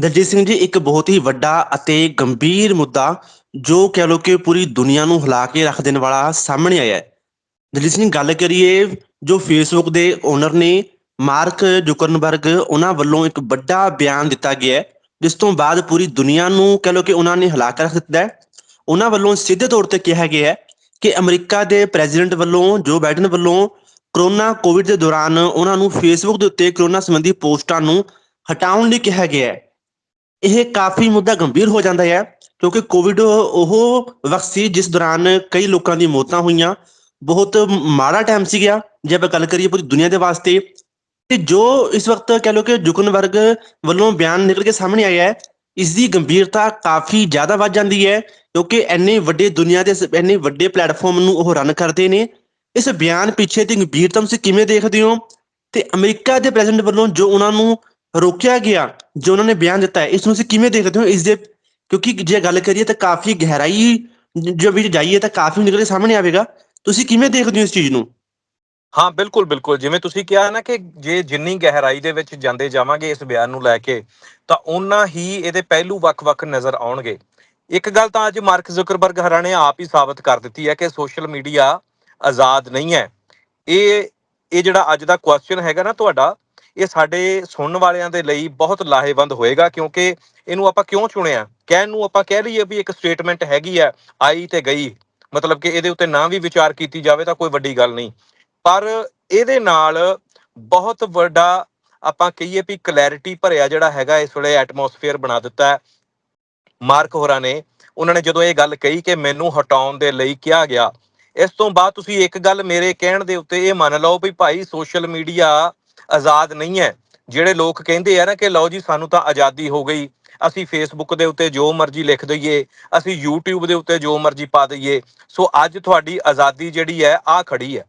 ਦਲਜੀਤ ਸਿੰਘ ਜੀ, ਇੱਕ ਬਹੁਤ ਹੀ ਵੱਡਾ ਅਤੇ ਗੰਭੀਰ ਮੁੱਦਾ ਜੋ ਕਹਿ ਲਓ ਕਿ ਪੂਰੀ ਦੁਨੀਆ ਨੂੰ ਹਿਲਾ ਕੇ ਰੱਖ ਦੇਣ ਵਾਲਾ ਸਾਹਮਣੇ ਆਇਆ ਹੈ। ਦਲਜੀਤ ਸਿੰਘ, ਗੱਲ ਕਰੀਏ ਜੋ ਫੇਸਬੁੱਕ ਦੇ ਓਨਰ ਨੇ ਮਾਰਕ ਜ਼ੁਕਰਨਬਰਗ, ਉਹਨਾਂ ਵੱਲੋਂ ਇੱਕ ਵੱਡਾ ਬਿਆਨ ਦਿੱਤਾ ਗਿਆ ਜਿਸ ਤੋਂ ਬਾਅਦ ਪੂਰੀ ਦੁਨੀਆ ਨੂੰ ਕਹਿ ਲਓ ਕਿ ਉਹਨਾਂ ਨੇ ਹਿਲਾ ਕੇ ਰੱਖ ਦਿੱਤਾ ਹੈ। ਉਹਨਾਂ ਵੱਲੋਂ ਸਿੱਧੇ ਤੌਰ ਤੇ ਕਿਹਾ ਗਿਆ ਹੈ ਕਿ ਅਮਰੀਕਾ ਦੇ ਪ੍ਰੈਜ਼ੀਡੈਂਟ ਵੱਲੋਂ, ਜੋ ਬਾਈਡਨ ਵੱਲੋਂ ਕਰੋਨਾ ਕੋਵਿਡ ਦੇ ਦੌਰਾਨ ਉਹਨਾਂ ਨੂੰ ਫੇਸਬੁੱਕ ਦੇ ਉੱਤੇ ਕਰੋਨਾ ਸੰਬੰਧੀ ਪੋਸਟਾਂ ਨੂੰ ਹਟਾਉਣ ਲਈ ਕਿਹਾ ਗਿਆ ਹੈ। ਇਹ ਕਾਫੀ ਮੁੱਦਾ ਗੰਭੀਰ ਹੋ ਜਾਂਦਾ ਹੈ, ਕਿਉਂਕਿ ਕੋਵਿਡ ਉਹ ਵਕਤ ਸੀ ਜਿਸ ਦੌਰਾਨ ਕਈ ਲੋਕਾਂ ਦੀ ਮੌਤਾਂ ਹੋਈਆਂ। ਬਹੁਤ ਮਾੜਾ ਟਾਈਮ ਸੀ ਗਿਆ, ਜੇ ਆਪਾਂ ਗੱਲ ਕਰੀਏ ਪੂਰੀ ਦੁਨੀਆ ਦੇ ਵਾਸਤੇ। ਤੇ ਜੋ ਇਸ ਵਕਤ ਕਹਿ ਲਓ ਕਿ ਜੁਕਨਵਰਗ ਵੱਲੋਂ ਬਿਆਨ ਨਿਕਲ ਕੇ ਸਾਹਮਣੇ ਆਇਆ ਹੈ, ਇਸ ਦੀ ਗੰਭੀਰਤਾ ਕਾਫੀ ਜ਼ਿਆਦਾ ਵੱਧ ਜਾਂਦੀ ਹੈ, ਕਿਉਂਕਿ ਐਨੇ ਵੱਡੇ ਦੁਨੀਆ ਦੇ ਸ- ਐਨੇ ਵੱਡੇ ਪਲੇਟਫਾਰਮ ਨੂੰ ਉਹ ਰਨ ਕਰਦੇ ਨੇ। ਇਸ ਬਿਆਨ ਪਿੱਛੇ ਦੀ ਗੰਭੀਰਤਾ ਤੁਸੀਂ ਕਿਵੇਂ ਦੇਖਦੇ ਹੋ? ਤੇ ਅਮਰੀਕਾ ਦੇ ਪ੍ਰੈਜ਼ੀਡੈਂਟ ਵੱਲੋਂ ਜੋ ਉਹਨਾਂ ਨੂੰ ਰੋਕਿਆ ਗਿਆ ਜੋ ਉਹਨਾਂ ਨੇ ਬਿਆਨ ਦਿੱਤਾ ਹੈ। ਇਸ ਨੂੰ ਤੁਸੀਂ ਕਿਵੇਂ ਦੇਖਦੇ ਹੋ? ਇਸ ਦੇ ਕਿਉਂਕਿ ਜੇ ਗੱਲ ਕਰੀਏ ਤਾਂ ਕਾਫੀ ਗਹਿਰਾਈ ਜੋ ਵਿੱਚ ਜਾਈਏ ਤਾਂ ਕਾਫੀ ਨਿਕਲ ਸਾਹਮਣੇ ਆਵੇਗਾ। ਤੁਸੀਂ ਕਿਵੇਂ ਦੇਖਦੇ ਹੋ ਇਸ ਚੀਜ਼ ਨੂੰ? ਹਾਂ, ਬਿਲਕੁਲ ਬਿਲਕੁਲ। ਜਿਵੇਂ ਤੁਸੀਂ ਕਿਹਾ ਨਾ ਕਿ ਜੇ ਜਿੰਨੀ ਗਹਿਰਾਈ ਦੇ ਵਿੱਚ ਜਾਂਦੇ ਜਾਵਾਂਗੇ ਇਸ ਬਿਆਨ ਨੂੰ ਲੈ ਕੇ, ਤਾਂ ਓਨਾ ਹੀ ਇਹਦੇ ਪਹਿਲੂ ਵੱਖ-ਵੱਖ ਨਜ਼ਰ ਆਉਣਗੇ। ਇੱਕ ਗੱਲ ਤਾਂ ਅੱਜ ਮਾਰਕ ਜ਼ੁਕਰਬਰਗ ਹਰਾਂ ਨੇ ਆਪ ਹੀ ਸਾਬਤ ਕਰ ਦਿੱਤੀ ਹੈ ਕਿ ਸੋਸ਼ਲ ਮੀਡੀਆ ਆਜ਼ਾਦ ਨਹੀਂ ਹੈ। ਇਹ ਇਹ ਜਿਹੜਾ ਅੱਜ ਦਾ ਕੁਐਸਚਨ ਹੈਗਾ ਨਾ ਤੁਹਾਡਾ ਇਹ ਸਾਡੇ ਸੁਣਨ ਵਾਲਿਆਂ ਦੇ ਲਈ ਬਹੁਤ ਲਾਹੇਵੰਦ ਹੋਏਗਾ, ਕਿਉਂਕਿ ਇਹਨੂੰ ਆਪਾਂ ਕਿਉਂ ਚੁਣਿਆ? ਕਹਿਣ ਨੂੰ ਆਪਾਂ ਕਹਿ ਲਈਏ ਵੀ ਇੱਕ ਸਟੇਟਮੈਂਟ ਹੈਗੀ ਆ, ਆਈ ਤੇ ਗਈ। ਮਤਲਬ ਕਿ ਇਹਦੇ ਉੱਤੇ ਨਾ ਵੀ ਵਿਚਾਰ ਕੀਤੀ ਜਾਵੇ ਤਾਂ ਕੋਈ ਵੱਡੀ ਗੱਲ ਨਹੀਂ। ਪਰ ਇਹਦੇ ਨਾਲ ਬਹੁਤ ਵੱਡਾ ਆਪਾਂ ਕਹੀਏ ਵੀ ਕਲੈਰਿਟੀ ਭਰਿਆ ਜਿਹੜਾ ਹੈਗਾ, ਇਸ ਵੇਲੇ ਐਟਮੋਸਫੇਅਰ ਬਣਾ ਦਿੱਤਾ ਹੈ। ਮਾਰਕ ਹੋਰਾਂ ਨੇ, ਉਹਨਾਂ ਨੇ ਜਦੋਂ ਇਹ ਗੱਲ ਕਹੀ ਕਿ ਮੈਨੂੰ ਹਟਾਉਣ ਦੇ ਲਈ ਕਿਹਾ ਗਿਆ, ਇਸ ਤੋਂ ਬਾਅਦ ਤੁਸੀਂ ਇੱਕ ਗੱਲ ਮੇਰੇ ਕਹਿਣ ਦੇ ਉੱਤੇ ਇਹ ਮੰਨ ਲਓ ਵੀ ਭਾਈ ਸੋਸ਼ਲ ਮੀਡੀਆ ਆਜ਼ਾਦ ਨਹੀਂ ਹੈ। ਜਿਹੜੇ ਲੋਕ ਕਹਿੰਦੇ ਆ ਨਾ ਕਿ ਲਓ ਜੀ, ਸਾਨੂੰ ਤਾਂ ਆਜ਼ਾਦੀ ਹੋ ਗਈ। ਅਸੀਂ ਫੇਸਬੁੱਕ ਦੇ ਉੱਤੇ ਜੋ ਮਰਜ਼ੀ ਲਿਖ ਦਈਏ, ਅਸੀਂ YouTube ਦੇ ਉੱਤੇ ਜੋ ਮਰਜ਼ੀ ਪਾ ਦਈਏ। ਸੋ ਅੱਜ ਤੁਹਾਡੀ ਆਜ਼ਾਦੀ ਜਿਹੜੀ ਹੈ ਆ ਖੜੀ ਹੈ।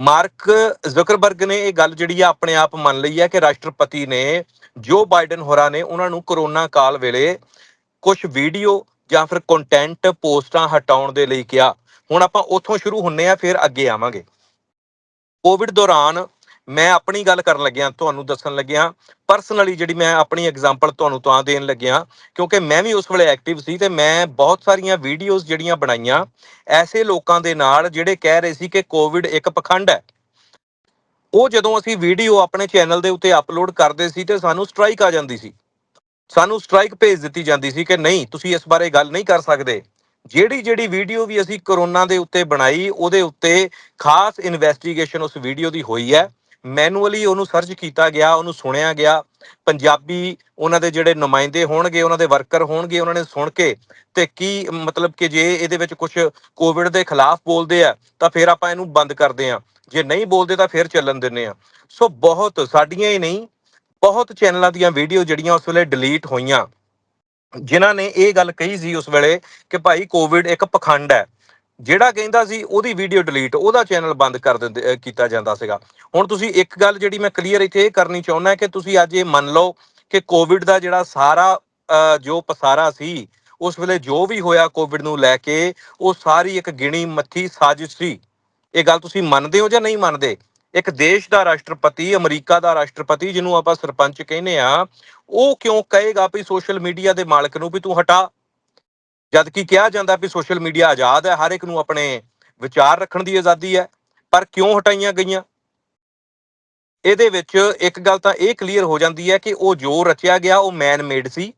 ਮਾਰਕ ਜ਼ੁਕਰਬਰਗ ਨੇ ਇਹ ਗੱਲ ਜਿਹੜੀ ਆ ਆਪਣੇ ਆਪ ਮੰਨ ਲਈ ਹੈ ਕਿ ਰਾਸ਼ਟਰਪਤੀ ਨੇ, ਜੋ ਬਾਈਡਨ ਹੋਰਾਂ ਨੇ ਉਹਨਾਂ ਨੂੰ ਕਰੋਨਾ ਕਾਲ ਵੇਲੇ ਕੁਝ ਵੀਡੀਓ ਜਾਂ ਫਿਰ ਕੰਟੈਂਟ ਪੋਸਟਾਂ ਹਟਾਉਣ ਦੇ ਲਈ ਕਿਹਾ। ਹੁਣ ਆਪਾਂ ਉੱਥੋਂ ਸ਼ੁਰੂ ਹੁੰਨੇ ਆ, ਫਿਰ ਅੱਗੇ ਆਵਾਂਗੇ। ਕੋਵਿਡ ਦੌਰਾਨ ਮੈਂ ਆਪਣੀ ਗੱਲ ਕਰਨ ਲੱਗਿਆ, ਤੁਹਾਨੂੰ ਦੱਸਣ ਲੱਗਿਆ ਪਰਸਨਲੀ ਜਿਹੜੀ ਮੈਂ ਆਪਣੀ ਐਗਜ਼ਾਮਪਲ ਤੁਹਾਨੂੰ ਤਾਂ ਦੇਣ ਲੱਗਿਆ, ਕਿਉਂਕਿ ਮੈਂ ਵੀ ਉਸ ਵੇਲੇ ਐਕਟਿਵ ਸੀ ਤੇ ਮੈਂ ਬਹੁਤ ਸਾਰੀਆਂ ਵੀਡੀਓਜ਼ ਜਿਹੜੀਆਂ ਬਣਾਈਆਂ, ਐਸੇ ਲੋਕਾਂ ਦੇ ਨਾਲ ਜਿਹੜੇ ਕਹਿ ਰਹੇ ਸੀ ਕਿ ਕੋਵਿਡ ਇੱਕ ਪਖੰਡ ਹੈ। ਉਹ ਜਦੋਂ ਅਸੀਂ ਵੀਡੀਓ ਆਪਣੇ ਚੈਨਲ ਦੇ ਉੱਤੇ ਅਪਲੋਡ ਕਰਦੇ ਸੀ ਤੇ ਸਾਨੂੰ ਸਟ੍ਰਾਈਕ ਆ ਜਾਂਦੀ ਸੀ। ਸਾਨੂੰ ਸਟ੍ਰਾਈਕ ਭੇਜ ਦਿੱਤੀ ਜਾਂਦੀ ਸੀ ਕਿ ਨਹੀਂ, ਤੁਸੀਂ ਇਸ ਬਾਰੇ ਗੱਲ ਨਹੀਂ ਕਰ ਸਕਦੇ। ਜਿਹੜੀ ਜਿਹੜੀ ਵੀਡੀਓ ਵੀ ਅਸੀਂ ਕਰੋਨਾ ਦੇ ਉੱਤੇ ਬਣਾਈ, ਉਹਦੇ ਉੱਤੇ ਖਾਸ ਇਨਵੈਸਟੀਗੇਸ਼ਨ ਉਸ ਵੀਡੀਓ ਦੀ ਹੋਈ ਹੈ। ਮੈਨੂਅਲੀ ਉਹਨੂੰ ਸਰਚ ਕੀਤਾ ਗਿਆ, ਉਹਨੂੰ ਸੁਣਿਆ ਗਿਆ। ਪੰਜਾਬੀ ਉਹਨਾਂ ਦੇ ਜਿਹੜੇ ਨੁਮਾਇੰਦੇ ਹੋਣਗੇ, ਉਹਨਾਂ ਦੇ ਵਰਕਰ ਹੋਣਗੇ, ਉਹਨਾਂ ਨੇ ਸੁਣ ਕੇ ਤੇ ਕੀ ਮਤਲਬ ਕਿ ਜੇ ਇਹਦੇ ਵਿੱਚ ਕੁਝ ਕੋਵਿਡ ਦੇ ਖਿਲਾਫ ਬੋਲਦੇ ਆ, ਤਾਂ ਫਿਰ ਆਪਾਂ ਇਹਨੂੰ ਬੰਦ ਕਰਦੇ ਆ। ਜੇ ਨਹੀਂ ਬੋਲਦੇ ਤਾਂ ਫਿਰ ਚੱਲਣ ਦਿੰਨੇ ਆ। ਸੋ ਬਹੁਤ ਸਾਡੀਆਂ ਹੀ ਨਹੀਂ, ਬਹੁਤ ਚੈਨਲਾਂ ਦੀਆਂ ਵੀਡੀਓ ਜਿਹੜੀਆਂ ਉਸ ਵੇਲੇ ਡਿਲੀਟ ਹੋਈਆਂ। ਜਿਨ੍ਹਾਂ ਨੇ ਇਹ ਗੱਲ ਕਹੀ ਸੀ ਉਸ ਵੇਲੇ ਕਿ ਭਾਈ ਕੋਵਿਡ ਇੱਕ ਪਖੰਡ ਹੈ। ਜਿਹੜਾ ਕਹਿੰਦਾ ਸੀ ਉਹਦੀ ਵੀਡੀਓ ਡਿਲੀਟ ਉਹਦਾ ਚੈਨਲ ਬੰਦ ਕਰ ਦਿੰਦੇ ਕੀਤਾ ਜਾਂਦਾ ਸੀਗਾ। ਹੁਣ ਤੁਸੀਂ ਇੱਕ ਗੱਲ ਜਿਹੜੀ ਮੈਂ ਕਲੀਅਰ ਇੱਥੇ ਇਹ ਕਰਨੀ ਚਾਹੁੰਦਾ ਕਿ ਤੁਸੀਂ ਅੱਜ ਇਹ ਮੰਨ ਲਓ ਕਿ ਕੋਵਿਡ ਦਾ ਜਿਹੜਾ ਸਾਰਾ ਅਹ, ਜੋ ਪਸਾਰਾ ਸੀ ਉਸ ਵੇਲੇ ਜੋ ਵੀ ਹੋਇਆ ਕੋਵਿਡ ਨੂੰ ਲੈ ਕੇ ਉਹ ਸਾਰੀ ਇੱਕ ਗਿਣੀ ਮੱਥੀ ਸਾਜ਼ਿਸ਼ ਸੀ। ਇਹ ਗੱਲ ਤੁਸੀਂ ਮੰਨਦੇ ਹੋ ਜਾਂ ਨਹੀਂ ਮੰਨਦੇ? ਇੱਕ ਦੇਸ਼ ਦਾ ਰਾਸ਼ਟਰਪਤੀ ਅਮਰੀਕਾ ਦਾ ਰਾਸ਼ਟਰਪਤੀ ਜਿਹਨੂੰ ਆਪਾਂ ਸਰਪੰਚ ਕਹਿੰਦੇ ਆ ਉਹ ਕਿਉਂ ਕਹੇਗਾ ਵੀ ਸੋਸ਼ਲ ਮੀਡੀਆ ਦੇ ਮਾਲਕ ਨੂੰ ਵੀ ਤੂੰ ਹਟਾ? ਜਦ ਕਿ ਕਿਹਾ ਜਾਂਦਾ ਵੀ ਸੋਸ਼ਲ ਮੀਡੀਆ ਆਜ਼ਾਦ ਹੈ, ਹਰ ਇੱਕ ਨੂੰ ਆਪਣੇ ਵਿਚਾਰ ਰੱਖਣ ਦੀ ਆਜ਼ਾਦੀ ਹੈ, ਪਰ ਕਿਉਂ ਹਟਾਈਆਂ ਗਈਆਂ? ਇਹਦੇ ਵਿੱਚ ਇੱਕ ਗੱਲ ਤਾਂ ਇਹ ਕਲੀਅਰ ਹੋ ਜਾਂਦੀ ਹੈ ਕਿ ਉਹ ਜੋ ਰਚਿਆ ਗਿਆ, ਉਹ ਮੈਨ ਮੇਡ ਸੀ।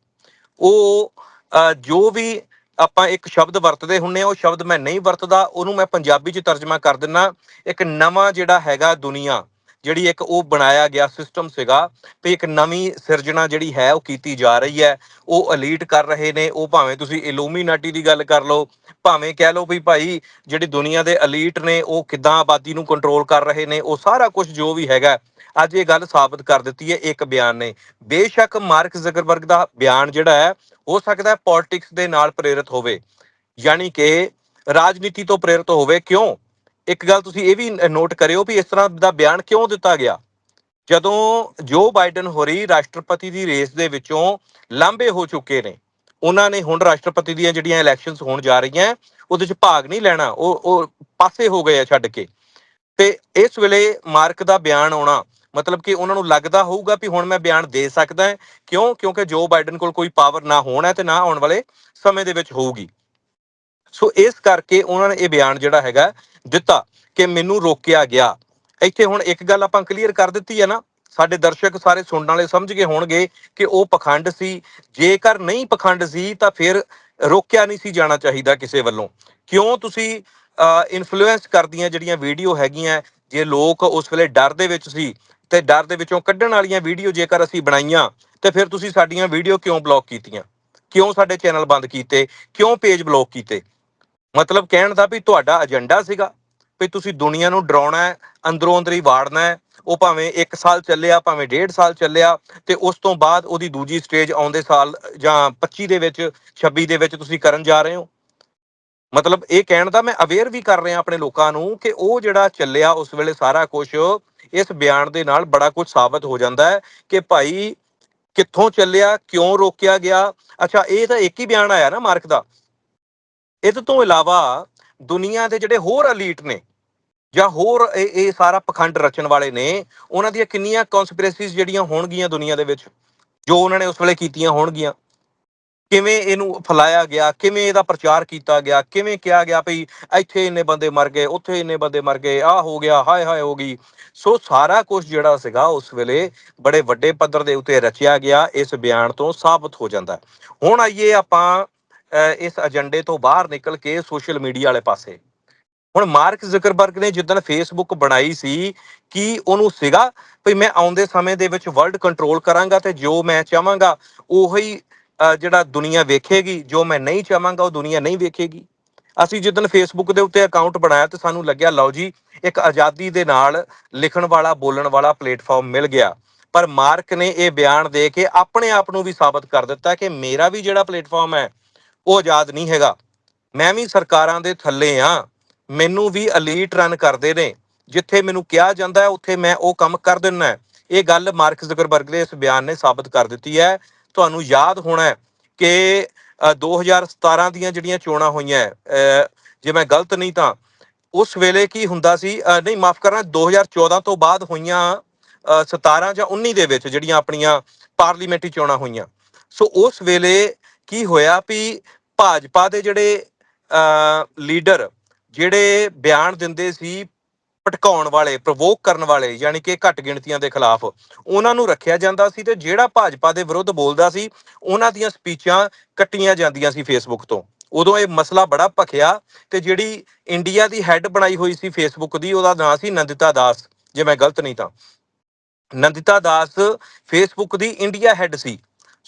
ਉਹ ਜੋ ਵੀ ਆਪਾਂ ਇੱਕ ਸ਼ਬਦ ਵਰਤਦੇ ਹੁੰਨੇ ਆ, ਉਹ ਸ਼ਬਦ ਮੈਂ ਨਹੀਂ ਵਰਤਦਾ, ਉਹਨੂੰ ਮੈਂ ਪੰਜਾਬੀ 'ਚ ਤਰਜਮਾ ਕਰ ਦਿੰਨਾ। ਇੱਕ ਨਵਾਂ ਜਿਹੜਾ ਹੈਗਾ ਦੁਨੀਆ ਜਿਹੜੀ ਇੱਕ ਉਹ ਬਣਾਇਆ ਗਿਆ ਸਿਸਟਮ ਸੀਗਾ ਤੇ ਇੱਕ ਨਵੀਂ ਸਿਰਜਣਾ ਜਿਹੜੀ ਹੈ ਉਹ ਕੀਤੀ ਜਾ ਰਹੀ ਹੈ। ਉਹ ਅਲੀਟ ਕਰ ਰਹੇ ਨੇ, ਉਹ ਭਾਵੇਂ ਤੁਸੀਂ ਇਲੂਮੀਨਾਟੀ ਦੀ ਗੱਲ ਕਰ ਲਓ, ਭਾਵੇਂ ਕਹਿ ਲਓ ਵੀ ਭਾਈ ਜਿਹੜੀ ਦੁਨੀਆ ਦੇ ਅਲੀਟ ਨੇ, ਉਹ ਕਿੱਦਾਂ ਆਬਾਦੀ ਨੂੰ ਕੰਟਰੋਲ ਕਰ ਰਹੇ ਨੇ, ਉਹ ਸਾਰਾ ਕੁਝ ਜੋ ਵੀ ਹੈਗਾ, ਅੱਜ ਇਹ ਗੱਲ ਸਾਬਤ ਕਰ ਦਿੱਤੀ ਹੈ ਇੱਕ ਬਿਆਨ ਨੇ। ਬੇਸ਼ੱਕ ਮਾਰਕ ਜ਼ਕਰਬਰਗ ਦਾ ਬਿਆਨ ਜਿਹੜਾ ਹੈ, ਹੋ ਸਕਦਾ ਹੈ ਪੋਲਿਟਿਕਸ ਦੇ ਨਾਲ ਪ੍ਰੇਰਿਤ ਹੋਵੇ, ਯਾਨੀ ਕਿ ਰਾਜਨੀਤੀ ਤੋਂ ਪ੍ਰੇਰਿਤ ਹੋਵੇ, ਕਿਉਂ? ਇੱਕ ਗੱਲ ਤੁਸੀਂ ਇਹ ਵੀ ਨੋਟ ਕਰਿਓ ਵੀ ਇਸ ਤਰ੍ਹਾਂ ਦਾ ਬਿਆਨ ਕਿਉਂ ਦਿੱਤਾ ਗਿਆ? ਜਦੋਂ ਜੋ ਬਾਈਡਨ ਹੋਰੀ ਰਾਸ਼ਟਰਪਤੀ ਦੀ ਰੇਸ ਦੇ ਵਿੱਚੋਂ ਲਾਂਭੇ ਹੋ ਚੁੱਕੇ ਨੇ, ਉਹਨਾਂ ਨੇ ਹੁਣ ਰਾਸ਼ਟਰਪਤੀ ਦੀਆਂ ਜਿਹੜੀਆਂ ਇਲੈਕਸ਼ਨਸ ਹੋਣ ਜਾ ਰਹੀਆਂ, ਉਹਦੇ 'ਚ ਭਾਗ ਨਹੀਂ ਲੈਣਾ, ਉਹ ਉਹ ਪਾਸੇ ਹੋ ਗਏ ਆ ਛੱਡ ਕੇ। ਤੇ ਇਸ ਵੇਲੇ ਮਾਰਕ ਦਾ ਬਿਆਨ ਆਉਣਾ, ਮਤਲਬ ਕਿ ਉਹਨਾਂ ਨੂੰ ਲੱਗਦਾ ਹੋਊਗਾ ਵੀ ਹੁਣ ਮੈਂ ਬਿਆਨ ਦੇ ਸਕਦਾ, ਕਿਉਂ? ਕਿਉਂਕਿ ਜੋ ਬਾਈਡਨ ਕੋਲ ਕੋਈ ਪਾਵਰ ਨਾ ਹੋਣਾ ਤੇ ਨਾ ਆਉਣ ਵਾਲੇ ਸਮੇਂ ਦੇ ਵਿੱਚ ਹੋਊਗੀ। ਸੋ ਇਸ ਕਰਕੇ ਉਹਨਾਂ ਨੇ ਇਹ ਬਿਆਨ ਜਿਹੜਾ ਹੈਗਾ ਦਿੱਤਾ ਕਿ ਮੈਨੂੰ ਰੋਕਿਆ ਗਿਆ। ਇੱਥੇ ਹੁਣ ਇੱਕ ਗੱਲ ਆਪਾਂ ਕਲੀਅਰ ਕਰ ਦਿੱਤੀ ਹੈ ਨਾ, ਸਾਡੇ ਦਰਸ਼ਕ ਸਾਰੇ ਸੁਣਨ ਵਾਲੇ ਸਮਝ ਗਏ ਹੋਣਗੇ ਕਿ ਉਹ ਪਖੰਡ ਸੀ। ਜੇਕਰ ਨਹੀਂ ਪਖੰਡ ਸੀ ਤਾਂ ਫਿਰ ਰੋਕਿਆ ਨਹੀਂ ਸੀ ਜਾਣਾ ਚਾਹੀਦਾ ਕਿਸੇ ਵੱਲੋਂ। ਕਿਉਂ ਤੁਸੀਂ ਇਨਫਲੂਐਂਸ ਕਰਦੀਆਂ ਜਿਹੜੀਆਂ ਵੀਡੀਓ ਹੈਗੀਆਂ, ਜੇ ਲੋਕ ਉਸ ਵੇਲੇ ਡਰ ਦੇ ਵਿੱਚ ਸੀ ਤੇ ਡਰ ਦੇ ਵਿੱਚੋਂ ਕੱਢਣ ਵਾਲੀਆਂ ਵੀਡੀਓ ਜੇਕਰ ਅਸੀਂ ਬਣਾਈਆਂ, ਤੇ ਫਿਰ ਤੁਸੀਂ ਸਾਡੀਆਂ ਵੀਡੀਓ ਕਿਉਂ ਬਲੌਕ ਕੀਤੀਆਂ? ਕਿਉਂ ਸਾਡੇ ਚੈਨਲ ਬੰਦ ਕੀਤੇ? ਕਿਉਂ ਪੇਜ ਬਲੌਕ ਕੀਤੇ? ਮਤਲਬ ਕਹਿਣ ਦਾ ਵੀ ਤੁਹਾਡਾ ਏਜੰਡਾ ਸੀਗਾ ਵੀ ਤੁਸੀਂ ਦੁਨੀਆ ਨੂੰ ਡਰਾਉਣਾ ਹੈ, ਅੰਦਰੋਂ ਅੰਦਰ ਹੀ ਵਾੜਨਾ ਹੈ, ਉਹ ਭਾਵੇਂ 1 ਸਾਲ ਚੱਲਿਆ, ਭਾਵੇਂ 1.5 ਸਾਲ ਚੱਲਿਆ ਤੇ ਉਸ ਤੋਂ ਬਾਅਦ ਉਹਦੀ ਦੂਜੀ ਸਟੇਜ ਆਉਂਦੇ ਸਾਲ ਜਾਂ 25 ਦੇ ਵਿੱਚ 26 ਦੇ ਵਿੱਚ ਤੁਸੀਂ ਕਰਨ ਜਾ ਰਹੇ ਹੋ। ਮਤਲਬ ਇਹ ਕਹਿਣ ਦਾ ਮੈਂ ਅਵੇਅਰ ਵੀ ਕਰ ਰਿਹਾ ਆਪਣੇ ਲੋਕਾਂ ਨੂੰ ਕਿ ਉਹ ਜਿਹੜਾ ਚੱਲਿਆ ਉਸ ਵੇਲੇ ਸਾਰਾ ਕੁਝ ਇਸ ਬਿਆਨ ਦੇ ਨਾਲ ਬੜਾ ਕੁਝ ਸਾਬਤ ਹੋ ਜਾਂਦਾ ਹੈ ਕਿ ਭਾਈ ਕਿੱਥੋਂ ਚੱਲਿਆ, ਕਿਉਂ ਰੋਕਿਆ ਗਿਆ? ਅੱਛਾ, ਇਹ ਤਾਂ ਇੱਕ ਹੀ ਬਿਆਨ ਆਇਆ ਨਾ ਮਾਰਕ ਦਾ। ਇਹਦੇ ਤੋਂ ਇਲਾਵਾ ਦੁਨੀਆ ਦੇ ਜਿਹੜੇ ਹੋਰ ਅਲੀਟ ਨੇ ਜਾਂ ਹੋਰ ਇਹ ਇਹ ਸਾਰਾ ਪਖੰਡ ਰਚਣ ਵਾਲੇ ਨੇ, ਉਹਨਾਂ ਦੀਆਂ ਕਿੰਨੀਆਂ ਕਨਸਪੀਰੇਸੀਜ਼ ਜਿਹੜੀਆਂ ਹੋਣਗੀਆਂ ਦੁਨੀਆ ਦੇ ਵਿੱਚ, ਜੋ ਉਹਨਾਂ ਨੇ ਉਸ ਵੇਲੇ ਕੀਤੀਆਂ ਹੋਣਗੀਆਂ। ਕਿਵੇਂ ਇਹਨੂੰ ਫੈਲਾਇਆ ਗਿਆ, ਕਿਵੇਂ ਇਹਦਾ ਪ੍ਰਚਾਰ ਕੀਤਾ ਗਿਆ, ਕਿਵੇਂ ਕਿਹਾ ਗਿਆ ਭਈ ਇੱਥੇ ਇੰਨੇ ਬੰਦੇ ਮਰ ਗਏ, ਉੱਥੇ ਇੰਨੇ ਬੰਦੇ ਮਰ ਗਏ ਆ ਹੋ ਗਿਆ, ਹਾਏ ਹਾਏ ਹੋ ਗਈ। ਸੋ ਸਾਰਾ ਕੁਝ ਜਿਹੜਾ ਸੀਗਾ ਉਸ ਵੇਲੇ ਬੜੇ ਵੱਡੇ ਪੱਧਰ ਦੇ ਉੱਤੇ ਰਚਿਆ ਗਿਆ, ਇਸ ਬਿਆਨ ਤੋਂ ਸਾਬਤ ਹੋ ਜਾਂਦਾ। ਹੁਣ ਆਈਏ ਆਪਾਂ ਇਸ ਏਜੰਡੇ ਤੋਂ ਬਾਹਰ ਨਿਕਲ ਕੇ ਸੋਸ਼ਲ ਮੀਡੀਆ ਵਾਲੇ ਪਾਸੇ। ਹੁਣ ਮਾਰਕ ਜ਼ਕਰਬਰਗ ਨੇ ਜਿੱਦਣ ਫੇਸਬੁੱਕ ਬਣਾਈ ਸੀ ਕਿ ਉਹਨੂੰ ਸੀਗਾ ਵੀ ਮੈਂ ਆਉਂਦੇ ਸਮੇਂ ਦੇ ਵਿੱਚ ਵਰਲਡ ਕੰਟਰੋਲ ਕਰਾਂਗਾ ਤੇ ਜੋ ਮੈਂ ਚਾਹਾਂਗਾ ਉਹੀ ਜਿਹੜਾ ਦੁਨੀਆ ਵੇਖੇਗੀ, ਜੋ ਮੈਂ ਨਹੀਂ ਚਾਹਾਂਗਾ ਉਹ ਦੁਨੀਆ ਨਹੀਂ ਵੇਖੇਗੀ। ਅਸੀਂ ਜਿੱਦਣ ਫੇਸਬੁੱਕ ਦੇ ਉੱਤੇ ਅਕਾਊਂਟ ਬਣਾਇਆ ਤੇ ਸਾਨੂੰ ਲੱਗਿਆ, ਲਓ ਜੀ, ਇੱਕ ਆਜ਼ਾਦੀ ਦੇ ਨਾਲ ਲਿਖਣ ਵਾਲਾ, ਬੋਲਣ ਵਾਲਾ ਪਲੇਟਫਾਰਮ ਮਿਲ ਗਿਆ। ਪਰ ਮਾਰਕ ਨੇ ਇਹ ਬਿਆਨ ਦੇ ਕੇ ਆਪਣੇ ਆਪ ਨੂੰ ਵੀ ਸਾਬਤ ਕਰ ਦਿੱਤਾ ਕਿ ਮੇਰਾ ਵੀ ਜਿਹੜਾ ਪਲੇਟਫਾਰਮ ਹੈ ਉਹ ਆਜ਼ਾਦ ਨਹੀਂ ਹੈਗਾ। ਮੈਂ ਵੀ ਸਰਕਾਰਾਂ ਦੇ ਥੱਲੇ ਆ। ਮੈਨੂੰ ਵੀ ਅਲੀਟ ਰਨ ਕਰਦੇ ਨੇ। ਜਿੱਥੇ ਮੈਨੂੰ ਕਿਹਾ ਜਾਂਦਾ ਹੈ ਉੱਥੇ ਮੈਂ ਉਹ ਕੰਮ ਕਰ ਦਿੰਨਾ ਇਹ ਗੱਲ ਮਾਰਕ ਜ਼ਕਰਬਰਗ ਦੇ ਇਸ ਬਿਆਨ ਨੇ ਸਾਬਤ ਕਰ ਦਿੱਤੀ ਹੈ। ਤੁਹਾਨੂੰ ਯਾਦ ਹੋਣਾ ਹੈ ਕਿ ਅ, 2017 ਦੀਆਂ ਜਿਹੜੀਆਂ ਚੋਣਾਂ ਹੋਈਆਂ ਹੈ, ਜੇ ਮੈਂ ਗਲਤ ਨਹੀਂ ਤਾਂ ਉਸ ਵੇਲੇ ਕੀ ਹੁੰਦਾ ਸੀ? ਅ, ਨਹੀਂ ਮਾਫ ਕਰਨਾ 2014 ਤੋਂ ਬਾਅਦ ਹੋਈਆਂ ਅ, 17 ਜਾਂ 19 ਦੇ ਵਿੱਚ ਜਿਹੜੀਆਂ ਆਪਣੀਆਂ ਪਾਰਲੀਮੈਂਟਰੀ ਚੋਣਾਂ ਹੋਈਆਂ। ਸੋ ਉਸ ਵੇਲੇ ਕੀ ਹੋਇਆ ਵੀ ਭਾਜਪਾ ਦੇ ਜਿਹੜੇ ਲੀਡਰ ਜਿਹੜੇ ਬਿਆਨ ਦਿੰਦੇ ਸੀ ਭਟਕਾਉਣ ਵਾਲੇ ਪ੍ਰਵੋਕ ਕਰਨ ਵਾਲੇ, ਯਾਨੀ ਕਿ ਘੱਟ ਗਿਣਤੀਆਂ ਦੇ ਖਿਲਾਫ, ਉਹਨਾਂ ਨੂੰ ਰੱਖਿਆ ਜਾਂਦਾ ਸੀ ਤੇ ਜਿਹੜਾ ਭਾਜਪਾ ਦੇ ਵਿਰੁੱਧ ਬੋਲਦਾ ਸੀ, ਉਹਨਾਂ ਦੀਆਂ ਸਪੀਚਾਂ ਕੱਟੀਆਂ ਜਾਂਦੀਆਂ ਸੀ ਫੇਸਬੁੱਕ ਤੋਂ। ਉਦੋਂ ਇਹ ਮਸਲਾ ਬੜਾ ਭਖਿਆ ਤੇ ਜਿਹੜੀ ਇੰਡੀਆ ਦੀ ਹੈੱਡ ਬਣਾਈ ਹੋਈ ਸੀ ਫੇਸਬੁੱਕ ਦੀ, ਉਹਦਾ ਨਾਂ ਸੀ ਨੰਦਿਤਾ ਦਾਸ। ਜੇ ਮੈਂ ਗਲਤ ਨਹੀਂ ਤਾਂ। ਨੰਦਿਤਾ ਦਾਸ ਫੇਸਬੁੱਕ ਦੀ ਇੰਡੀਆ ਹੈੱਡ ਸੀ।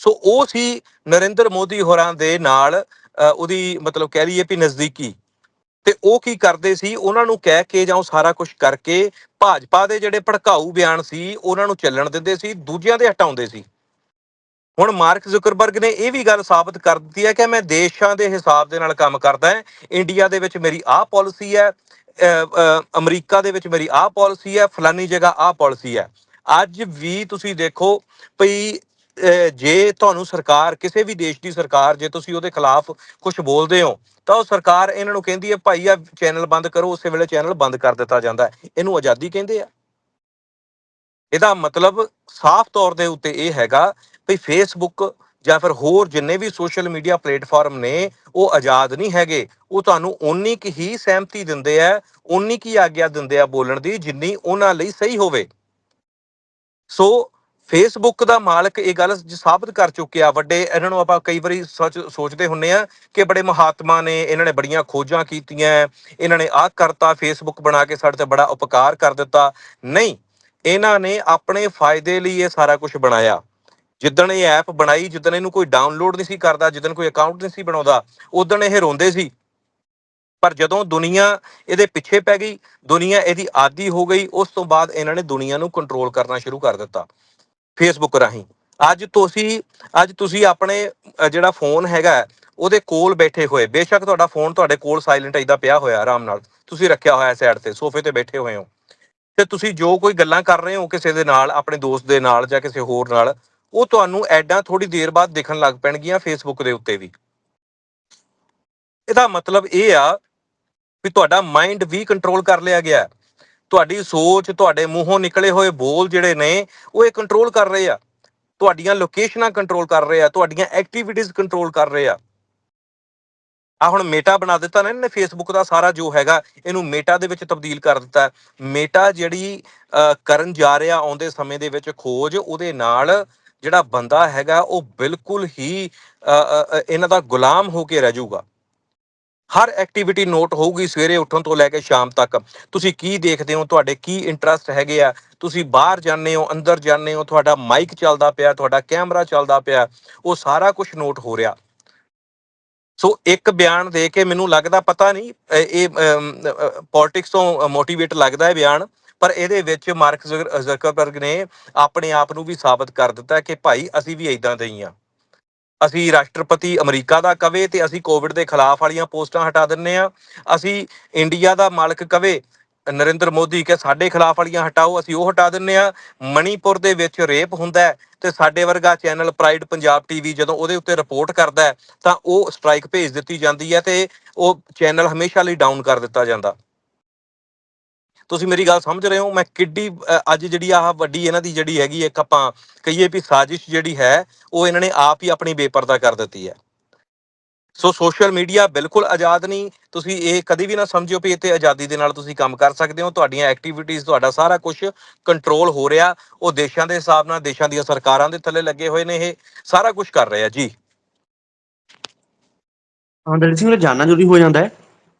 ਸੋ ਉਹ ਸੀ ਨਰਿੰਦਰ ਮੋਦੀ ਹੋਰਾਂ ਦੇ ਨਾਲ ਉਹਦੀ ਮਤਲਬ ਕਹਿ ਲਈਏ ਵੀ ਨਜ਼ਦੀਕੀ। ਤੇ ਉਹ ਕੀ ਕਰਦੇ ਸੀ? ਉਹਨਾਂ ਨੂੰ ਕਹਿ ਕੇ ਜਾਂ ਉਹ ਸਾਰਾ ਕੁਝ ਕਰਕੇ ਭਾਜਪਾ ਦੇ ਜਿਹੜੇ ਭੜਕਾਊ ਬਿਆਨ ਸੀ, ਉਹਨਾਂ ਨੂੰ ਚੱਲਣ ਦਿੰਦੇ ਸੀ, ਦੂਜਿਆਂ ਦੇ ਹਟਾਉਂਦੇ ਸੀ। ਹੁਣ ਮਾਰਕ ਜ਼ੁਕਰਬਰਗ ਨੇ ਇਹ ਵੀ ਗੱਲ ਸਾਬਤ ਕਰ ਦਿੱਤੀ ਹੈ ਕਿ ਮੈਂ ਦੇਸ਼ਾਂ ਦੇ ਹਿਸਾਬ ਦੇ ਨਾਲ ਕੰਮ ਕਰਦਾ ਹਾਂ। ਇੰਡੀਆ ਦੇ ਵਿੱਚ ਮੇਰੀ ਆਹ ਪਾਲਿਸੀ ਹੈ ਅਮਰੀਕਾ ਦੇ ਵਿੱਚ ਮੇਰੀ ਆਹ ਪਾਲਿਸੀ ਹੈ, ਫਲਾਨੀ ਜਗ੍ਹਾ ਆਹ ਪਾਲਿਸੀ ਹੈ। ਅੱਜ ਵੀ ਤੁਸੀਂ ਦੇਖੋ ਭਈ ਜੇ ਤੁਹਾਨੂੰ ਸਰਕਾਰ, ਕਿਸੇ ਵੀ ਦੇਸ਼ ਦੀ ਸਰਕਾਰ, ਜੇ ਤੁਸੀਂ ਉਹਦੇ ਖਿਲਾਫ ਕੁਝ ਬੋਲਦੇ ਹੋ, ਤਾਂ ਉਹ ਸਰਕਾਰ ਇਹਨਾਂ ਨੂੰ ਕਹਿੰਦੀ ਹੈ, ਭਾਈ ਆ ਚੈਨਲ ਬੰਦ ਕਰੋ, ਉਸੇ ਵੇਲੇ ਚੈਨਲ ਬੰਦ ਕਰ ਦਿੱਤਾ ਜਾਂਦਾ ਹੈ। ਇਹਨੂੰ ਆਜ਼ਾਦੀ ਕਹਿੰਦੇ ਆ। ਇਹਦਾ ਮਤਲਬ ਸਾਫ਼ ਤੌਰ ਦੇ ਉੱਤੇ ਇਹ ਹੈਗਾ ਵੀ ਫੇਸਬੁੱਕ ਜਾਂ ਫਿਰ ਹੋਰ ਜਿੰਨੇ ਵੀ ਸੋਸ਼ਲ ਮੀਡੀਆ ਪਲੇਟਫਾਰਮ ਨੇ, ਉਹ ਆਜ਼ਾਦ ਨਹੀਂ ਹੈਗੇ। ਉਹ ਤੁਹਾਨੂੰ ਓਨੀ ਕੁ ਹੀ ਸਹਿਮਤੀ ਦਿੰਦੇ ਆ, ਓਨੀ ਕੀ ਆਗਿਆ ਦਿੰਦੇ ਆ ਬੋਲਣ ਦੀ, ਜਿੰਨੀ ਉਹਨਾਂ ਲਈ ਸਹੀ ਹੋਵੇ। ਸੋ ਫੇਸਬੁੱਕ ਦਾ ਮਾਲਕ ਇਹ ਗੱਲ ਸਾਬਤ ਕਰ ਚੁੱਕਿਆ। ਵੱਡੇ ਇਹਨਾਂ ਨੂੰ ਆਪਾਂ ਕਈ ਵਾਰੀ ਸੋਚ, ਸੋਚਦੇ ਹੁੰਨੇ ਆ ਕਿ ਬੜੇ ਮਹਾਤਮਾ ਨੇ, ਇਹਨਾਂ ਨੇ ਬੜੀਆਂ ਖੋਜਾਂ ਕੀਤੀਆਂ, ਇਹਨਾਂ ਨੇ ਆਹ ਕਰਤਾ ਫੇਸਬੁੱਕ ਬਣਾ ਕੇ ਸਾਡੇ ਤੇ ਬੜਾ ਉਪਕਾਰ ਕਰ ਦਿੱਤਾ। ਨਹੀਂ, ਇਹਨਾਂ ਨੇ ਆਪਣੇ ਫਾਇਦੇ ਲਈ ਇਹ ਸਾਰਾ ਕੁਝ ਬਣਾਇਆ। ਜਿੱਦਣ ਇਹ ਐਪ ਬਣਾਈ, ਜਿੱਦਣ ਇਹਨੂੰ ਕੋਈ ਡਾਊਨਲੋਡ ਨਹੀਂ ਸੀ ਕਰਦਾ, ਜਿੱਦਣ ਕੋਈ ਅਕਾਊਂਟ ਨਹੀਂ ਸੀ ਬਣਾਉਂਦਾ ਉਦੋਂ ਇਹ ਰੋਂਦੇ ਸੀ। ਪਰ ਜਦੋਂ ਦੁਨੀਆ ਇਹਦੇ ਪਿੱਛੇ ਪੈ ਗਈ, ਦੁਨੀਆ ਇਹਦੀ ਆਦੀ ਹੋ ਗਈ, ਉਸ ਤੋਂ ਬਾਅਦ ਇਹਨਾਂ ਨੇ ਦੁਨੀਆ ਨੂੰ ਕੰਟਰੋਲ ਕਰਨਾ ਸ਼ੁਰੂ ਕਰ ਦਿੱਤਾ। ਫੇਸਬੁੱਕ ਰਾਹੀਂ। ਅੱਜ ਤੁਸੀਂ ਅੱਜ ਤੁਸੀਂ ਆਪਣੇ ਅ, ਜਿਹੜਾ ਫੋਨ ਹੈਗਾ ਉਹਦੇ ਕੋਲ ਬੈਠੇ ਹੋਏ। ਬੇਸ਼ੱਕ ਤੁਹਾਡਾ ਫੋਨ ਤੁਹਾਡੇ ਕੋਲ ਸਾਇਲੈਂਟ ਏਦਾਂ ਪਿਆ ਹੋਇਆ ਆਰਾਮ ਨਾਲ। ਤੁਸੀਂ ਰੱਖਿਆ ਹੋਇਆ ਸਾਈਡ ਤੇ ਸੋਫੇ ਤੇ ਬੈਠੇ ਹੋਏ ਹੋ। ਤੇ ਤੁਸੀਂ ਜੋ ਕੋਈ ਗੱਲਾਂ ਕਰ ਰਹੇ ਹੋ ਕਿਸੇ ਦੇ ਨਾਲ ਆਪਣੇ ਦੋਸਤ ਦੇ ਨਾਲ ਜਾਂ ਕਿਸੇ ਹੋਰ ਨਾਲ ਉਹ ਤੁਹਾਨੂੰ ਐਡਾਂ ਥੋੜੀ ਦੇਰ ਬਾਅਦ ਦਿਖਣ ਲੱਗ ਪੈਣਗੀਆਂ ਫੇਸਬੁੱਕ ਦੇ ਉੱਤੇ ਵੀ। ਇਹਦਾ ਮਤਲਬ ਇਹ ਆ ਵੀ ਤੁਹਾਡਾ ਮਾਈਂਡ ਵੀ ਕੰਟਰੋਲ ਕਰ ਲਿਆ ਗਿਆ। ਹੈ। ਤੁਹਾਡੀ ਸੋਚ, ਤੁਹਾਡੇ ਮੂੰਹੋਂ ਨਿਕਲੇ ਹੋਏ ਬੋਲ ਜਿਹੜੇ ਨੇ, ਉਹ ਇਹ ਕੰਟਰੋਲ ਕਰ ਰਹੇ ਆ। ਤੁਹਾਡੀਆਂ ਲੋਕੇਸ਼ਨਾਂ ਕੰਟਰੋਲ ਕਰ ਰਹੇ ਆ, ਤੁਹਾਡੀਆਂ ਐਕਟੀਵਿਟੀਜ਼ ਕੰਟਰੋਲ ਕਰ ਰਹੇ ਆ। ਆ ਹੁਣ ਮੇਟਾ ਬਣਾ ਦਿੱਤਾ ਨਾ ਇਹਨੇ ਫੇਸਬੁੱਕ ਦਾ ਸਾਰਾ ਜੋ ਹੈਗਾ, ਇਹਨੂੰ ਮੇਟਾ ਦੇ ਵਿੱਚ ਤਬਦੀਲ ਕਰ ਦਿੱਤਾ। ਮੇਟਾ ਜਿਹੜੀ ਕਰਨ ਜਾ ਰਿਹਾ ਆਉਂਦੇ ਸਮੇਂ ਦੇ ਵਿੱਚ ਖੋਜ, ਉਹਦੇ ਨਾਲ ਜਿਹੜਾ ਬੰਦਾ ਹੈਗਾ, ਉਹ ਬਿਲਕੁਲ ਹੀ ਇਹਨਾਂ ਦਾ ਗੁਲਾਮ ਹੋ ਕੇ ਰਹਿ ਜਾਊਗਾ। ਹਰ ਐਕਟੀਵਿਟੀ ਨੋਟ ਹੋਊਗੀ ਸਵੇਰੇ ਉੱਠਣ ਤੋਂ ਲੈ ਕੇ ਸ਼ਾਮ ਤੱਕ। ਤੁਸੀਂ ਕੀ ਦੇਖਦੇ ਹੋ? ਤੁਹਾਡੇ ਕੀ ਇੰਟਰਸਟ ਹੈਗੇ ਆ? ਤੁਸੀਂ ਬਾਹਰ ਜਾਂਦੇ ਹੋ, ਅੰਦਰ ਜਾਂਦੇ ਹੋ, ਤੁਹਾਡਾ ਮਾਈਕ ਚੱਲਦਾ ਪਿਆ, ਤੁਹਾਡਾ ਕੈਮਰਾ ਚੱਲਦਾ ਪਿਆ, ਉਹ ਸਾਰਾ ਕੁਝ ਨੋਟ ਹੋ ਰਿਹਾ। ਸੋ ਇੱਕ ਬਿਆਨ ਦੇ ਕੇ ਮੈਨੂੰ ਲੱਗਦਾ ਪਤਾ ਨਹੀਂ, ਇਹ ਪੋਲਿਟਿਕਸ ਤੋਂ ਮੋਟੀਵੇਟ ਲੱਗਦਾ ਹੈ ਬਿਆਨ, ਪਰ ਇਹਦੇ ਵਿੱਚ ਮਾਰਕ ਜ਼ੁਕਰ- ਜ਼ਕਰਬਰਗ ਨੇ ਆਪਣੇ ਆਪ ਨੂੰ ਵੀ ਸਾਬਤ ਕਰ ਦਿੱਤਾ ਕਿ ਭਾਈ ਅਸੀਂ ਵੀ ਇਦਾਂ ਦੇ ਹੀ ਆ। ਅਸੀਂ ਰਾਸ਼ਟਰਪਤੀ ਅਮਰੀਕਾ ਦਾ ਕਵੇ ਤੇ ਅਸੀਂ ਕੋਵਿਡ ਦੇ ਖਿਲਾਫ ਵਾਲੀਆਂ ਪੋਸਟਾਂ ਹਟਾ ਦਿੰਨੇ ਆ ਅਸੀਂ ਇੰਡੀਆ ਦਾ ਮਾਲਕ ਕਵੇ, ਨਰਿੰਦਰ ਮੋਦੀ ਕਿ ਸਾਡੇ ਖਿਲਾਫ ਵਾਲੀਆਂ ਹਟਾਓ, ਅਸੀਂ ਉਹ ਹਟਾ ਦਿੰਨੇ ਆ ਮਣੀਪੁਰ ਦੇ ਵਿੱਚ ਰੇਪ ਹੁੰਦਾ ਹੈ ਤੇ ਸਾਡੇ ਵਰਗਾ ਚੈਨਲ ਪ੍ਰਾਈਡ ਪੰਜਾਬ ਟੀਵੀ ਜਦੋਂ ਉਹਦੇ ਉੱਤੇ ਰਿਪੋਰਟ ਕਰਦਾ ਤਾਂ ਉਹ ਸਟ੍ਰਾਈਕ ਭੇਜ ਦਿੱਤੀ ਜਾਂਦੀ ਹੈ ਤੇ ਉਹ ਚੈਨਲ ਹਮੇਸ਼ਾ ਲਈ ਡਾਊਨ ਕਰ ਦਿੱਤਾ ਜਾਂਦਾ। ਤੁਸੀਂ ਮੇਰੀ ਗੱਲ ਸਮਝ ਰਹੇ ਹੋ, ਮੈਂ ਕਿੱਡੀ ਅੱਜ ਜਿਹੜੀ ਆਹ ਵੱਡੀ ਇਹਨਾਂ ਦੀ ਜਿਹੜੀ ਹੈਗੀ ਇੱਕ ਆਪਾਂ ਕਹੀਏ ਵੀ ਸਾਜ਼ਿਸ਼ ਜਿਹੜੀ ਹੈ, ਉਹ ਇਹਨਾਂ ਨੇ ਆਪ ਹੀ ਆਪਣੀ ਬੇਪਰਦਾ ਕਰ ਦਿੱਤੀ ਹੈ। ਸੋ ਸੋਸ਼ਲ ਮੀਡੀਆ ਬਿਲਕੁਲ ਆਜ਼ਾਦ ਨਹੀਂ, ਤੁਸੀਂ ਇਹ ਕਦੇ ਵੀ ਨਾ ਸਮਝਿਓ ਵੀ ਇੱਥੇ ਆਜ਼ਾਦੀ ਦੇ ਨਾਲ ਤੁਸੀਂ ਕੰਮ ਕਰ ਸਕਦੇ ਹੋ, ਤੁਹਾਡੀਆਂ ਐਕਟੀਵਿਟੀਜ਼ ਤੁਹਾਡਾ ਸਾਰਾ ਕੁਝ ਕੰਟਰੋਲ ਹੋ ਰਿਹਾ, ਉਹ ਦੇਸ਼ਾਂ ਦੇ ਹਿਸਾਬ ਨਾਲ, ਦੇਸ਼ਾਂ ਦੀਆਂ ਸਰਕਾਰਾਂ ਦੇ ਥੱਲੇ ਲੱਗੇ ਹੋਏ ਨੇ ਇਹ, ਸਾਰਾ ਕੁਝ ਕਰ ਰਹੇ ਆ, ਜੀ। ਹਾਂ ਦਲਿਤ ਸਿੰਘ ਜਾਨਣਾ ਜ਼ਰੂਰੀ ਹੋ ਜਾਂਦਾ ਹੈ।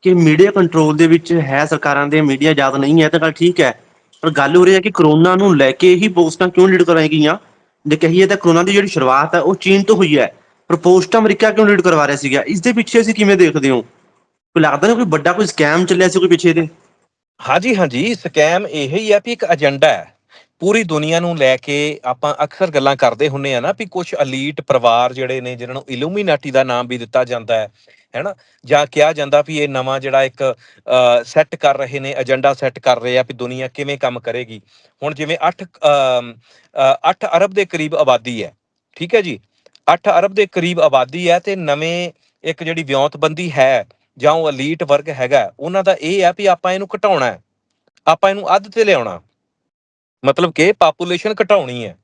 ਕਿ ਮੀਡੀਆ ਕੰਟਰੋਲ ਦੇ ਵਿੱਚ ਹੈ, ਸਰਕਾਰਾਂ ਦੇ ਮੀਡੀਆ ਆਜ਼ਾਦ ਨਹੀਂ ਹੈ, ਤਾਂ ਗੱਲ ਠੀਕ ਹੈ। ਪਰ ਗੱਲ ਹੋ ਰਹੀ ਹੈ ਕਿ ਕਰੋਨਾ ਨੂੰ ਲੈ ਕੇ ਹੀ ਪੋਸਟਾਂ ਕਿਉਂ ਲੀਡ ਕਰਾਈ ਗਈਆਂ? ਜੇ ਕਹੀਏ ਤਾਂ ਕਰੋਨਾ ਦੀ ਜਿਹੜੀ ਸ਼ੁਰੂਆਤ ਹੈ, ਉਹ ਚੀਨ ਤੋਂ ਹੋਈ ਹੈ। ਪਰ ਪੋਸਟ ਅਮਰੀਕਾ ਕਿਉਂ ਲੀਡ ਕਰਵਾ ਰਿਹਾ ਸੀਗਾ? ਇਸ ਦੇ ਪਿੱਛੇ ਅਸੀਂ ਕਿਵੇਂ ਦੇਖਦੇ ਹੋ? ਕੋਈ ਲੱਗਦਾ ਨਾ ਕੋਈ ਵੱਡਾ ਕੋਈ ਸਕੈਮ ਚੱਲਿਆ ਸੀ ਕੋਈ ਪਿੱਛੇ ਦੇ? ਹਾਂਜੀ ਹਾਂਜੀ ਸਕੈਮ ਇਹ ਹੀ ਹੈ ਵੀ ਇੱਕ ਏਜੰਡਾ ਹੈ। ਪੂਰੀ ਦੁਨੀਆ ਨੂੰ ਲੈ ਕੇ ਆਪਾਂ ਅਕਸਰ ਗੱਲਾਂ ਕਰਦੇ ਹੁੰਨੇ ਆ ਨਾ ਵੀ ਕੁਝ ਅਲੀਟ ਪਰਿਵਾਰ ਜਿਹੜੇ ਨੇ ਜਿਨ੍ਹਾਂ ਨੂੰ ਇਲੂਮੀਨਾਟੀ ਦਾ ਨਾਮ ਵੀ ਦਿੱਤਾ ਜਾਂਦਾ ਹੈ, ਹੈਨਾ? ਜਾਂ ਕਿਹਾ ਜਾਂਦਾ ਵੀ ਇਹ ਨਵਾਂ ਜਿਹੜਾ ਇੱਕ ਸੈੱਟ ਕਰ ਰਹੇ ਨੇ ਏਜੰਡਾ ਸੈੱਟ ਕਰ ਰਹੇ ਆ ਵੀ ਦੁਨੀਆ ਕਿਵੇਂ ਕੰਮ ਕਰੇਗੀ। ਹੁਣ ਜਿਵੇਂ 8 8 ਅਰਬ ਦੇ ਕਰੀਬ ਆਬਾਦੀ ਹੈ, ਠੀਕ ਹੈ ਜੀ? 8 ਅਰਬ ਦੇ ਕਰੀਬ ਆਬਾਦੀ ਹੈ ਤੇ ਨਵੇਂ ਇੱਕ ਜਿਹੜੀ ਵਿਉਂਤਬੰਦੀ ਹੈ ਜਾਂ ਉਹ ਅਲੀਟ ਵਰਗ ਹੈਗਾ, ਉਹਨਾਂ ਦਾ ਇਹ ਹੈ ਵੀ ਆਪਾਂ ਇਹਨੂੰ ਘਟਾਉਣਾ ਆਪਾਂ ਇਹਨੂੰ ਅੱਧ ਤੇ ਲਿਆਉਣਾ। ਮਤਲਬ ਕਿ ਪਾਪੂਲੇਸ਼ਨ ਘਟਾਉਣੀ ਹੈ।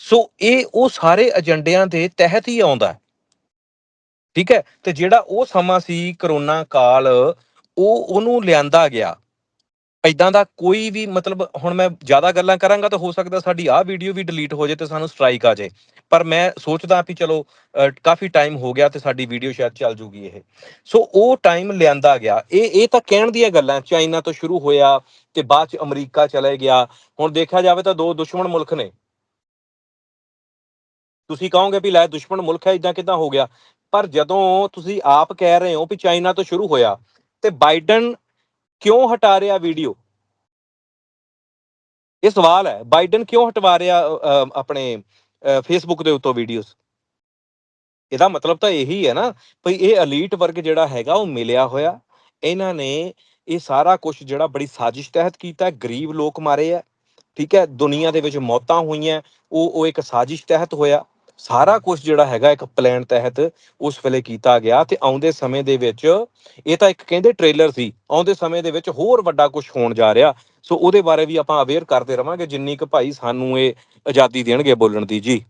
ਸੋ ਇਹ ਉਹ ਸਾਰੇ ਏਜੰਡਿਆਂ ਦੇ ਤਹਿਤ ਹੀ ਆਉਂਦਾ ਠੀਕ ਹੈ? ਤੇ ਜਿਹੜਾ ਉਹ ਸਮਾਂ ਸੀ ਕਰੋਨਾ ਕਾਲ, ਉਹ ਉਹਨੂੰ ਲਿਆਂਦਾ ਗਿਆ। ਇਦਾਂ ਦਾ ਕੋਈ ਵੀ ਮਤਲਬ ਹੁਣ ਮੈਂ ਜ਼ਿਆਦਾ ਗੱਲਾਂ ਕਰਾਂਗਾ ਤਾਂ ਹੋ ਸਕਦਾ ਸਾਡੀ ਆਹ ਵੀਡੀਓ ਵੀ ਡਿਲੀਟ ਹੋ ਜਾਏ ਤੇ ਸਾਨੂੰ ਸਟ੍ਰਾਈਕ ਆ ਜਾਏ। ਪਰ ਮੈਂ ਸੋਚਦਾ ਵੀ ਚਲੋ ਕਾਫੀ ਟਾਈਮ ਹੋ ਗਿਆ ਤੇ ਸਾਡੀ ਵੀਡੀਓ ਸ਼ਾਇਦ ਚੱਲ ਜੂਗੀ ਇਹ। ਸੋ ਉਹ ਟਾਈਮ ਲਿਆਂਦਾ ਗਿਆ। ਇਹ ਇਹ ਤਾਂ ਕਹਿਣ ਦੀਆਂ ਗੱਲਾਂ, ਚਾਈਨਾ ਤੋਂ ਸ਼ੁਰੂ ਹੋਇਆ ਤੇ ਬਾਅਦ ਚ ਅਮਰੀਕਾ ਚਲੇ ਗਿਆ। ਹੁਣ ਦੇਖਿਆ ਜਾਵੇ ਤਾਂ ਦੋ ਦੁਸ਼ਮਣ ਮੁਲਕ ਨੇ। ਤੁਸੀਂ ਕਹੋਗੇ ਵੀ ਲੈ ਦੁਸ਼ਮਣ ਮੁਲਕ ਹੈ ਇਦਾਂ ਕਿਦਾਂ ਹੋ ਗਿਆ? ਪਰ ਜਦੋਂ ਤੁਸੀਂ ਆਪ ਕਹਿ ਰਹੇ ਹੋ ਵੀ ਚਾਈਨਾ ਤੋਂ ਸ਼ੁਰੂ ਹੋਇਆ, ਤੇ ਬਾਈਡਨ ਕਿਉਂ ਹਟਾ ਰਿਹਾ ਵੀਡੀਓ? ਇਹ ਸਵਾਲ ਹੈ, ਬਾਈਡਨ ਕਿਉਂ ਹਟਵਾ ਰਿਹਾ ਆਪਣੇ ਫੇਸਬੁੱਕ ਦੇ ਉੱਤੋਂ ਵੀਡੀਓਜ਼? ਇਹਦਾ ਮਤਲਬ ਤਾਂ ਇਹੀ ਹੈ ਨਾ ਭਈ ਇਹ ਅਲੀਟ ਵਰਗ ਜਿਹੜਾ ਹੈਗਾ ਉਹ ਮਿਲਿਆ ਹੋਇਆ। ਇਹਨਾਂ ਨੇ ਇਹ ਸਾਰਾ ਕੁਝ ਜਿਹੜਾ ਬੜੀ ਸਾਜ਼ਿਸ਼ ਤਹਿਤ ਕੀਤਾ ਗਰੀਬ ਲੋਕ ਮਾਰੇ ਆ, ਠੀਕ ਹੈ, ਦੁਨੀਆ ਦੇ ਵਿੱਚ ਮੌਤਾਂ ਹੋਈਆਂ, ਉਹ ਉਹ ਇੱਕ ਸਾਜ਼ਿਸ਼ ਤਹਿਤ ਹੋਇਆ, ਸਾਰਾ ਕੁਝ ਜਿਹੜਾ ਹੈਗਾ ਇੱਕ ਪਲਾਨ ਤਹਿਤ ਉਸ ਵੇਲੇ ਕੀਤਾ ਗਿਆ ਤੇ ਆਉਂਦੇ ਸਮੇਂ ਦੇ ਵਿੱਚ ਇਹ ਤਾਂ ਇੱਕ ਕਹਿੰਦੇ ਟ੍ਰੇਲਰ ਸੀ, ਆਉਂਦੇ ਸਮੇਂ ਦੇ ਵਿੱਚ ਹੋਰ ਵੱਡਾ ਕੁਝ ਹੋਣ ਜਾ ਰਿਹਾ, ਸੋ ਉਹਦੇ ਬਾਰੇ ਵੀ ਆਪਾਂ ਅਵੇਅਰ ਕਰਦੇ ਰਵਾਂਗੇ, ਜਿੰਨੀ ਕੁ ਭਾਈ ਸਾਨੂੰ ਇਹ ਆਜ਼ਾਦੀ ਦੇਣਗੇ ਬੋਲਣ ਦੀ, ਜੀ।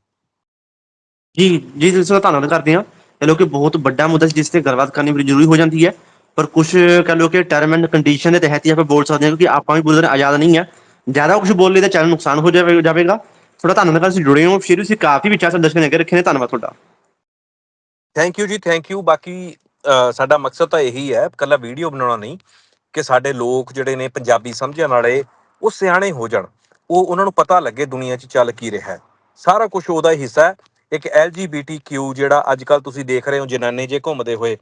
ਜੀ ਜੀ ਦਲਿਤ ਸਿੰਘ ਧੰਨਵਾਦ ਕਰਦੇ ਹਾਂ, ਇਹ ਲੋ ਬਹੁਤ ਵੱਡਾ ਮੁੱਦਾ ਸੀ, ਜਿਸ ਤੇ ਗੱਲਬਾਤ ਕਰਨੀ ਬੜੀ ਜ਼ਰੂਰੀ ਹੋ ਜਾਂਦੀ ਹੈ। ਪਰ ਕੁਝ ਕਹ ਲੋ ਕਿ ਟਰਮ ਐਂਡ ਕੰਡੀਸ਼ਨ ਦੇ ਤਹਿਤ ਹੀ ਆਪਾਂ ਬੋਲ ਸਕਦੇ ਹਾਂ, ਕਿਉਂਕਿ ਆਪਾਂ ਵੀ ਬੋਲਣ ਆਜ਼ਾਦ ਨਹੀਂ ਹੈ। ਜ਼ਿਆਦਾ ਕੁਝ ਬੋਲ ਲਈ ਤਾਂ ਚੈਨਲ ਨੁਕਸਾਨ ਹੋ ਜਾਵੇ ਜਾਵੇਗਾ। ਥੋੜਾ ਧੰਨਵਾਦ ਤੁਸੀਂ ਜੁੜੇ ਹੋ। ਸ਼ੇਰੂ ਸੀ ਕਾਫੀ ਵਿਚਾਰ ਸਾਡੇ ਦਰਸ਼ਕਾਂ ਨੇ ਅੱਗੇ ਰੱਖੇ ਨੇ। ਧੰਨਵਾਦ ਤੁਹਾਡਾ। ਥੈਂਕ ਯੂ ਜੀ ਥੈਂਕ ਯੂ ਬਾਕੀ ਸਾਡਾ ਮਕਸਦ ਤਾਂ ਇਹੀ ਹੈ ਕੱਲਾ ਵੀਡੀਓ ਬਣਾਉਣਾ ਨਹੀਂ, ਕਿ ਸਾਡੇ ਲੋਕ ਜਿਹੜੇ ਨੇ ਪੰਜਾਬੀ ਸਮਝਣ ਵਾਲੇ, ਉਹ ਸਿਆਣੇ ਹੋ ਜਾਣ। ਉਹ ਉਹਨਾਂ ਨੂੰ ਪਤਾ ਲੱਗੇ ਦੁਨੀਆ 'ਚ ਚੱਲ ਕੀ ਰਿਹਾ ਹੈ। ਸਾਰਾ ਕੁਝ ਉਹਦਾ ਹਿੱਸਾ ਹੈ। ਇੱਕ LGBTQ ਜਿਹੜਾ ਅੱਜ ਕੱਲ ਤੁਸੀਂ ਦੇਖ ਰਹੇ ਹੋ, ਜਨਾਨੇ ਜੇ ਘੁੰਮਦੇ ਹੋਏ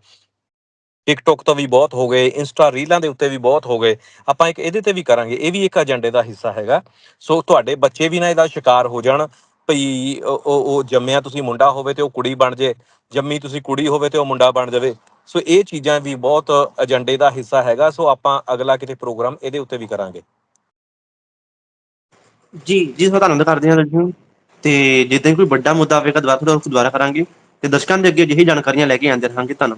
ਟਿਕਟੋਕ ਤੋਂ ਵੀ ਬਹੁਤ ਹੋ ਗਏ ਇੰਸਟਾ ਰੀਲਾਂ ਦੇ ਉੱਤੇ ਵੀ ਬਹੁਤ ਹੋ ਗਏ। ਆਪਾਂ ਇੱਕ ਇਹਦੇ ਤੇ ਵੀ ਕਰਾਂਗੇ, ਇਹ ਵੀ ਇੱਕ ਏਜੰਡੇ ਦਾ ਹਿੱਸਾ ਹੈਗਾ। ਸੋ ਤੁਹਾਡੇ ਬੱਚੇ ਵੀ ਨਾ ਇਹਦਾ ਸ਼ਿਕਾਰ ਹੋ ਜਾਣ, ਭਈ ਉਹ ਉਹ ਜੰਮਿਆ ਤੁਸੀਂ ਮੁੰਡਾ ਹੋਵੇ ਤੇ ਉਹ ਕੁੜੀ ਬਣ ਜੇ, ਜੰਮੀ ਤੁਸੀਂ ਕੁੜੀ ਹੋਵੇ ਤੇ ਉਹ ਮੁੰਡਾ ਬਣ ਜਾਵੇ। ਸੋ ਇਹ ਚੀਜ਼ਾਂ ਵੀ ਬਹੁਤ ਏਜੰਡੇ ਦਾ ਹਿੱਸਾ ਹੈਗਾ। ਸੋ ਆਪਾਂ ਅਗਲਾ ਕਿਤੇ ਪ੍ਰੋਗਰਾਮ ਇਹਦੇ ਉੱਤੇ ਵੀ ਕਰਾਂਗੇ। ਜੀ ਜੀ ਤੁਹਾਡਾ ਧੰਨਵਾਦ ਕਰਦੇ ਹਾਂ ਦਰਸ਼ਕਾਂ ਤੇ ਜਿੱਦਾਂ ਕੋਈ ਵੱਡਾ ਮੁੱਦਾ ਆਵੇਗਾ, ਦੁਬਾਰਾ ਦੁਬਾਰਾ ਕਰਾਂਗੇ। ਤੇ ਦਰਸ਼ਕਾਂ ਦੇ ਅੱਗੇ ਅਜਿਹੀ ਜਾਣਕਾਰੀਆਂ ਲੈ ਕੇ ਆਉਂਦੇ ਰਹਾਂਗੇ ਧੰਨਵਾਦ